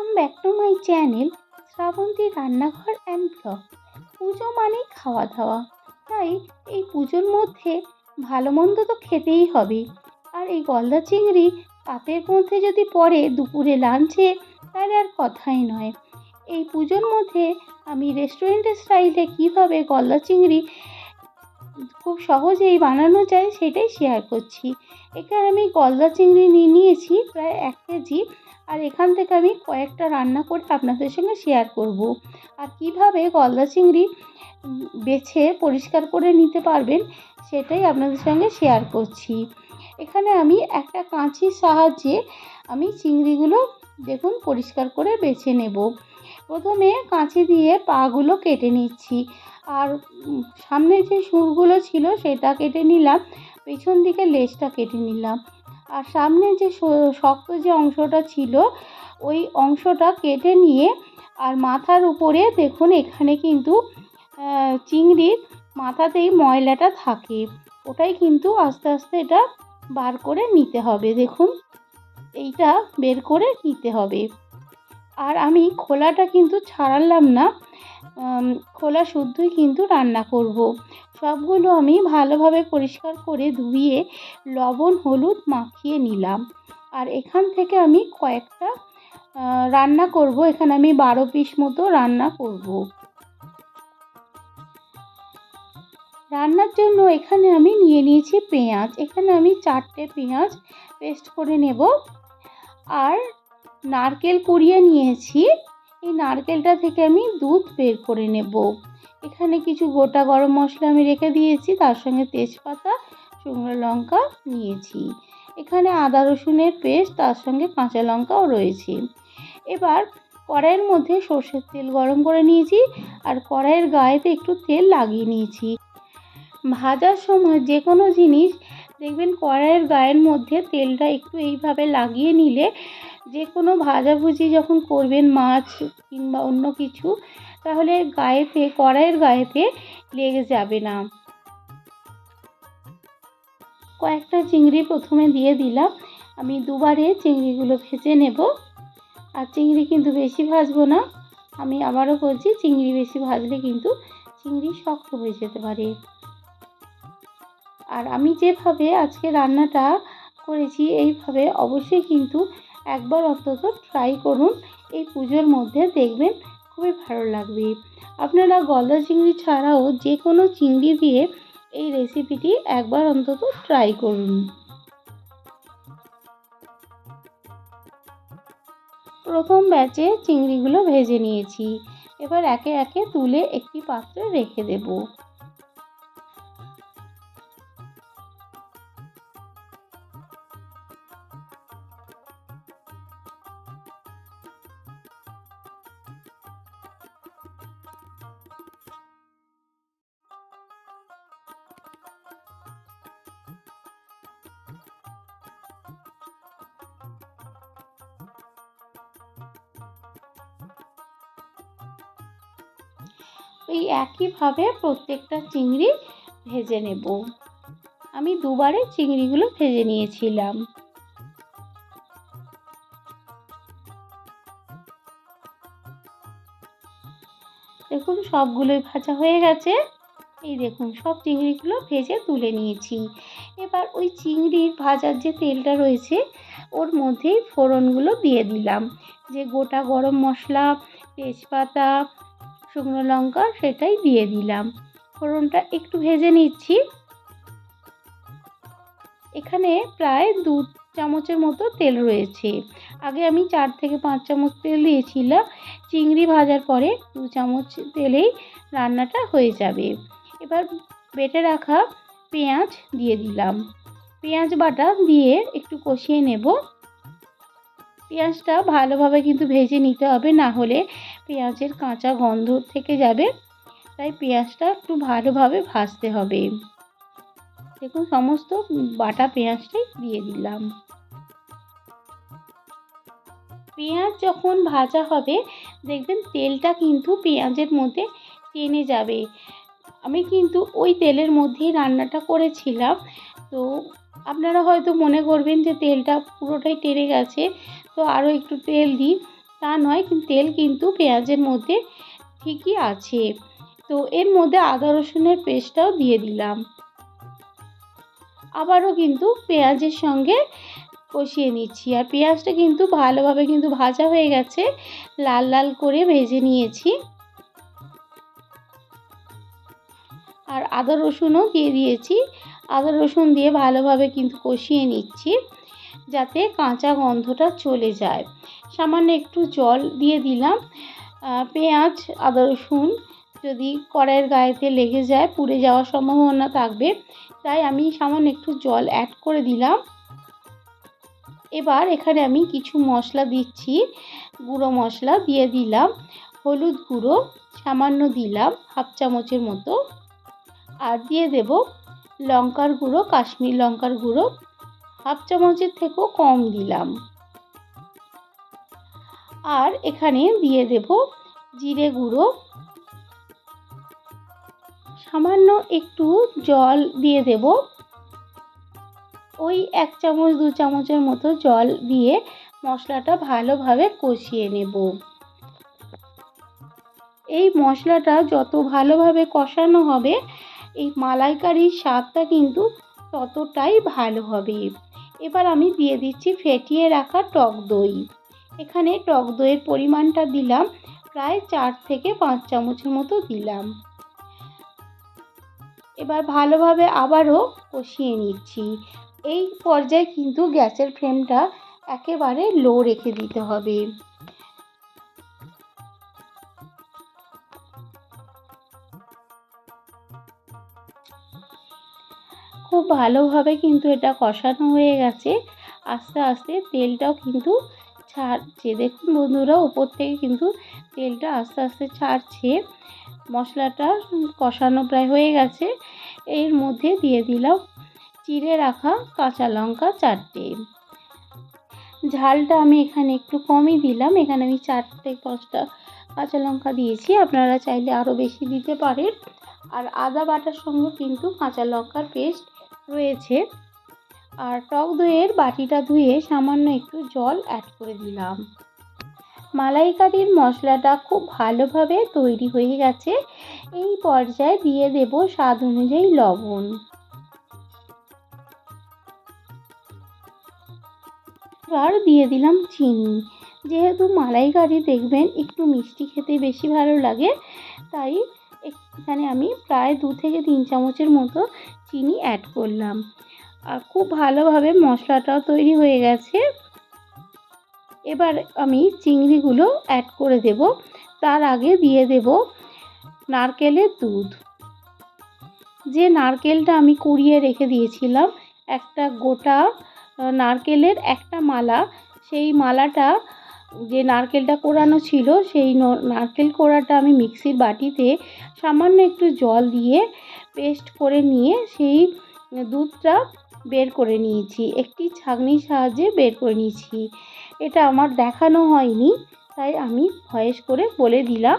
Welcome back to my channel Shrabanti Rannaghar and blog পুজো মানেই খাওয়া দাওয়া। তাই এই পুজোর মধ্যে ভালো মন্দ তো খেতেই হবে। আর এই গলদা চিংড়ি পাতের মধ্যে যদি পড়ে দুপুরে লাঞ্চে, তাহলে আর কথাই নয়। এই পুজোর মধ্যে আমি রেস্টুরেন্টের স্টাইলে কীভাবে গলদা চিংড়ি খুব সহজেই বানানো যায়, সেটাই শেয়ার করছি। এখানে আমি গলদা চিংড়ি নিয়ে নিয়েছি প্রায় এক কেজি আর এখান থেকে আমি কয়েকটা রান্না করে আপনাদের সঙ্গে শেয়ার করব। আর কীভাবে গলদা চিংড়ি বেছে পরিষ্কার করে নিতে পারবেন, সেটাই আপনাদের সঙ্গে শেয়ার করছি। এখানে আমি একটা কাঁচির সাহায্যে আমি চিংড়িগুলো দেখুন পরিষ্কার করে বেছে নেব। প্রথমে কাঁচি দিয়ে পাগুলো কেটে নিচ্ছি। আর উম, সামনে যে সুরগুলো ছিল সেটা কেটে নিলাম পেছন দিকে লেজটা কেটে নিলাম। আর সামনে যে শক্ত যে অংশটা ছিল ওই অংশটা কেটে নিয়ে আর মাথার উপরে দেখুন এখানে কিন্তু চিংড়ির মাথাতেই ময়লাটা থাকে। ওটাই কিন্তু আস্তে আস্তে এটা বার করে নিতে হবে দেখুন। এইটা বের করে নিতে হবে। আর আমি খোলাটা কিন্তু ছাড়ালাম না। খোলা শুদ্ধই কিন্তু রান্না করব। সবগুলো আমি ভালোভাবে পরিষ্কার করে ধুয়ে লবণ, হলুদ মাখিয়ে নিলাম। আর এখান থেকে আমি কয়েকটা রান্না করব। এখানে আমি বারো পিস মতো রান্না করব। রান্নার জন্য এখানে আমি নিয়ে নিয়েছি পেঁয়াজ। এখানে আমি চারটে পেঁয়াজ পেস্ট করে নেব। আর নারকেল কুড়িয়ে নিয়েছি। এই নারকেলটা থেকে আমি দুধ বের করে নেব। এখানে কিছু গোটা গরম মশলা আমি রেখে দিয়েছি। তার সঙ্গে তেজপাতা, শুকনো লঙ্কা নিয়েছি। এখানে আদা রসুনের পেস্ট, তার সঙ্গে কাঁচা লঙ্কাও রয়েছে। এবার কড়াইয়ের মধ্যে সর্ষের তেল গরম করে নিয়েছি আর কড়াইয়ের গায়েতে একটু তেল লাগিয়ে নিয়েছি। ভাজার সময় যে কোনো জিনিস, দেখবেন কড়াইয়ের গায়ের মধ্যে তেলটা একটু এইভাবে লাগিয়ে নিলে যে কোনো ভাজাভুজি যখন করবেন, মাছ কিংবা অন্য কিছু, তাহলে গায়েতে, কড়াইয়ের গায়েতে লেগে যাবে না। কয়েকটা চিংড়ি প্রথমে দিয়ে দিলাম। আমি দুবারে চিংড়িগুলো ভেজে নেব। আর চিংড়ি কিন্তু বেশি ভাজবো না। আমি আবারও বলছি, চিংড়ি বেশি ভাজলে কিন্তু চিংড়ি শক্ত হয়ে যেতে পারে। আর আমি যেভাবে আজকে রান্নাটা করেছি, এইভাবে অবশ্যই কিন্তু একবার অন্তত ট্রাই করুন। এই পুজোর মধ্যে দেখবেন খুবই ভালো লাগবে। আপনারা গলদা চিংড়ি ছাড়াও যে কোনো চিংড়ি দিয়ে এই রেসিপিটি একবার অন্তত ট্রাই করুন। প্রথম ব্যাচে চিংড়িগুলো ভেজে নিয়েছি। এবার একে একে তুলে একটি পাত্রে রেখে দেবো। এই একইভাবে প্রত্যেকটা চিংড়ি ভেজে নেব। আমি দুবারে চিংড়িগুলো ভেজে নিয়েছিলাম। দেখুন, সবগুলোই ভাজা হয়ে গেছে। এই দেখুন, সব চিংড়িগুলো ভেজে তুলে নিয়েছি। এবার ওই চিংড়ির ভাজার যে তেলটা রয়েছে, ওর মধ্যেই ফোড়নগুলো দিয়ে দিলাম। যে গোটা গরম মশলা, তেজপাতা শুকনো লঙ্কা সেটাই দিয়ে দিলাম। ফোড়নটা একটু ভেজে নিচ্ছি। এখানে প্রায় দু চামচের মতো তেল রয়েছে। আগে আমি চার থেকে পাঁচ চামচ তেল দিয়েছিলাম। চিংড়ি ভাজার পরে দু চামচ তেলেই রান্নাটা হয়ে যাবে। এবার বেটে রাখা পেঁয়াজ দিয়ে দিলাম। পেঁয়াজ বাটা দিয়ে একটু কষিয়ে নেব। পেঁয়াজটা ভালোভাবে কিন্তু ভেজে নিতে হবে, না হলে পেঁয়াজের কাঁচা গন্ধ থেকে যাবে। তাই পেঁয়াজটা একটু ভালোভাবে ভাজতে হবে। দেখুন, সমস্ত বাটা পেঁয়াজটাই দিয়ে দিলাম। পেঁয়াজ যখন ভাজা হবে, দেখবেন তেলটা কিন্তু পেঁয়াজের মধ্যে টেনে যাবে। আমি কিন্তু ওই তেলের মধ্যেই রান্নাটা করেছিলাম। তো আপনারা হয়তো মনে করবেন যে তেলটা পুরোটাই টেনে গেছে। তো আরও একটু তেল দিই। তা নয়, কিন্তু তেল কিন্তু পেঁয়াজের মধ্যে ঠিকই আছে। তো এর মধ্যে আদা রসুনের পেস্টটাও দিয়ে দিলাম। আবারও কিন্তু পেঁয়াজের সঙ্গে কষিয়ে নিচ্ছি। আর পেঁয়াজটা কিন্তু ভালোভাবে কিন্তু ভাজা হয়ে গেছে। লাল লাল করে ভেজে নিয়েছি। আর আদা রসুনও দিয়ে দিয়েছি। আদা রসুন দিয়ে ভালোভাবে কিন্তু কষিয়ে নিচ্ছি। যাতে কাঁচা গন্ধটা চলে যায়। সামান্য একটু জল দিয়ে দিলাম। পেঁয়াজ, আদা, রসুন যদি কড়াইয়ের গায়েতে লেগে যায়, পুড়ে যাওয়ার সম্ভাবনা থাকবে, তাই আমি সামান্য একটু জল অ্যাড করে দিলাম। এবার এখানে আমি কিছু মশলা দিচ্ছি। গুঁড়ো মশলা দিয়ে দিলাম, হলুদ গুঁড়ো সামান্য দিলাম, হাফ চামচের মতো। আর দিয়ে দেব লঙ্কার গুঁড়ো, কাশ্মীর লঙ্কার গুঁড়ো। হাফ চামচের থেকেও কম দিলাম। আর এখানে দিয়ে দেব জিরে গুঁড়ো। সামান্য একটু জল দিয়ে দেব। ওই এক চামচ, দু চামচের মতো জল দিয়ে মশলাটা ভালোভাবে কষিয়ে নেব। এই মশলাটা যত ভালোভাবে কষানো হবে, এই মালাইকারির স্বাদটা কিন্তু ততটাই ভালো হবে। এবার আমি দিয়ে দিচ্ছি ফেটিয়ে রাখা টক দই। এখানে টক দইয়ের পরিমাণটা দিলাম, প্রায় চার থেকে পাঁচ চামচের মতো দিলাম। এবার ভালোভাবে আবারও কষিয়ে নিচ্ছি। এই পর্যায়ে কিন্তু গ্যাসের ফ্লেমটা একেবারে লো রেখে দিতে হবে। খুব ভালোভাবে কিন্তু এটা কষানো হয়ে গেছে। আস্তে আস্তে তেলটাও কিন্তু ছাড়ছে। দেখুন বন্ধুরা, উপর থেকে কিন্তু তেলটা আস্তে আস্তে ছাড়ছে। মশলাটা কষানো প্রায় হয়ে গেছে। এর মধ্যে দিয়ে দিলাম চিড়ে রাখা কাঁচা লঙ্কা চারটে। ঝালটা আমি এখানে একটু কমই দিলাম। এখানে আমি চারটে পাঁচটা কাঁচা লঙ্কা দিয়েছি। আপনারা চাইলে আরও বেশি দিতে পারেন। আর আদা বাটার সঙ্গে কিন্তু কাঁচা লঙ্কার পেস্ট রয়েছে। আর টক দইয়ের বাটিটা ধুয়ে সামান্য একটু জল অ্যাড করে দিলাম। মালাইকারির মশলাটা খুব ভালোভাবে তৈরি হয়ে গেছে। এই পর্যায়ে দিয়ে দেব স্বাদ অনুযায়ী লবণ। এবার দিয়ে দিলাম চিনি। যেহেতু মালাইকারি দেখবেন একটু মিষ্টি খেতে বেশি ভালো লাগে, তাই এখানে আমি প্রায় দু থেকে তিন চামচের মতো চিনি অ্যাড করলাম। আর খুব ভালোভাবে মশলাটাও তৈরি হয়ে গেছে। এবার আমি চিংড়িগুলো অ্যাড করে দেব। তার আগে দিয়ে দেব নারকেলের দুধ। যে নারকেলটা আমি কুড়িয়ে রেখে দিয়েছিলাম, একটা গোটা নারকেলের একটা মালা। সেই মালাটা, যে নারকেলটা কোরানো ছিল, সেই নারকেল কোড়াটা আমি মিক্সির বাটিতে সামান্য একটু জল দিয়ে পেস্ট করে নিয়ে সেই দুধটা বের করে নিয়েছি। একটি ছাঁকনির সাহায্যে বের করে নিয়েছি। এটা আমার দেখানো হয়নি, তাই আমি ভয়েস করে বলে দিলাম।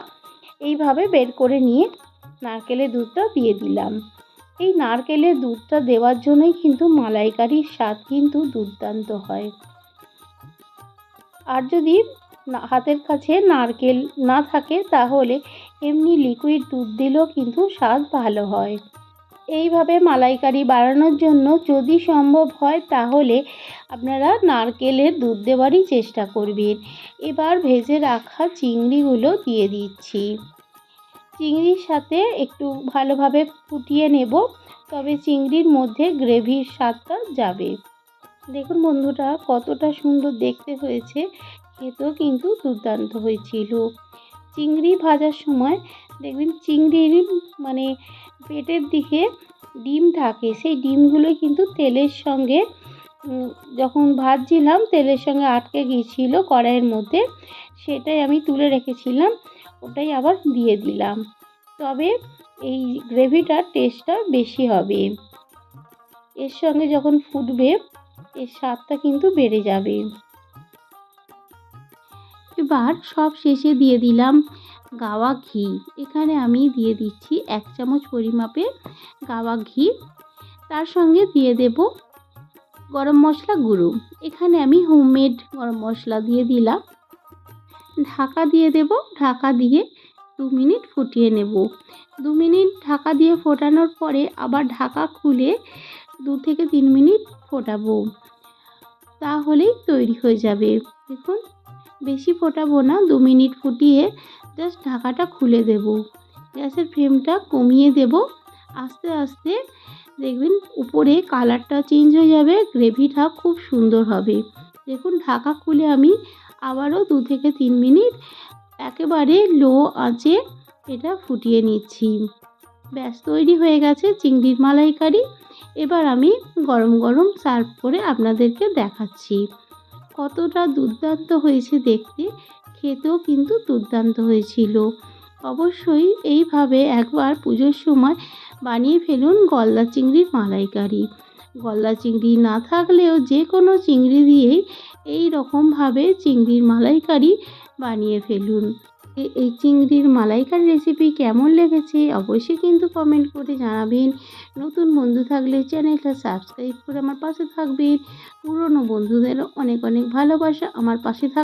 এইভাবে বের করে নিয়ে নারকেলের দুধটা দিয়ে দিলাম। এই নারকেলের দুধটা দেওয়ার জন্যই কিন্তু মালাইকারির স্বাদ কিন্তু দুর্দান্ত হয়। আর যদি হাতের কাছে নারকেল না থাকে তাহলে এমনি লিকুইড দুধ দিলেও কিন্তু স্বাদ ভালো হয়। এইভাবে মালাইকারি বাড়ানোর জন্য যদি সম্ভব হয়, তাহলে আপনারা নারকেলের দুধ দেওয়ারই চেষ্টা করবেন। এবার ভেজে রাখা চিংড়িগুলো দিয়ে দিচ্ছি। চিংড়ির সাথে একটু ভালোভাবে ফুটিয়ে নেব, তবে চিংড়ির মধ্যে গ্রেভির স্বাদটা যাবে। দেখুন বন্ধুরা, কতটা সুন্দর দেখতে হয়েছে। খেতেও কিন্তু দুর্দান্ত হয়েছিল। চিংড়ি ভাজার সময় দেখবেন চিংড়ির মানে পেটের দিকে ডিম থাকে, সেই ডিমগুলো কিন্তু তেলের সঙ্গে যখন ভাজছিলাম তেলের সঙ্গে আটকে গিয়েছিল কড়াইয়ের মধ্যে, সেটাই আমি তুলে রেখেছিলাম, ওটাই আবার দিয়ে দিলাম। তবে এই গ্রেভিটার টেস্টটা বেশি হবে। এর সঙ্গে যখন ফুটবে, এর স্বাদটা কিন্তু বেড়ে যাবে। এবার সব শেষে দিয়ে দিলাম গাওয়া ঘি। এখানে আমি দিয়ে দিচ্ছি এক চামচ পরিমাপে গাওয়া ঘি। তার সঙ্গে দিয়ে দেব গরম মশলা গুঁড়ো। এখানে আমি হোমমেড গরম মশলা দিয়ে দিলাম। ঢাকা দিয়ে দেব। ঢাকা দিয়ে দু মিনিট ফুটিয়ে নেব। দু মিনিট ঢাকা দিয়ে ফোটানোর পরে আবার ঢাকা খুলে দু থেকে তিন মিনিট ফোটাবো। তাহলেই তৈরি হয়ে যাবে। দেখুন বেশি ফোটাবো না, দু মিনিট ফুটিয়ে জাস্ট ঢাকাটা খুলে দেব। গ্যাসের ফ্লেমটা কমিয়ে দেব। আস্তে আস্তে দেখবেন উপরে কালারটা চেঞ্জ হয়ে যাবে, গ্রেভিটা খুব সুন্দর হবে। দেখুন ঢাকা খুলে আমি আবারও দু থেকে তিন মিনিট একেবারে লো আঁচে এটা ফুটিয়ে নিচ্ছি। ব্যাস, তৈরি হয়ে গেছে চিংড়ির মালাইকারি। এবার আমি গরম গরম সার্ভ করে আপনাদেরকে দেখাচ্ছি। কতটা দুর্দান্ত হয়েছে দেখতে, খেতেও কিন্তু দুর্দান্ত হয়েছিল। অবশ্যই এইভাবে একবার পুজোর সময় বানিয়ে ফেলুন গলদা চিংড়ির মালাইকারি। গলদা চিংড়ি না থাকলেও যে কোনো চিংড়ি দিয়েই এই রকমভাবে চিংড়ির মালাইকারি বানিয়ে ফেলুন। এ- এই চিংড়ির মালাইকার রেসিপি কেমন লেগেছে অবশ্যই কিন্তু কমেন্ট করে জানাবেন। নতুন বন্ধু থাকলে চ্যানেলটা সাবস্ক্রাইব করে আমার পাশে থাকবেন। পুরনো বন্ধুদেরও অনেক অনেক ভালোবাসা আমার পাশে থাক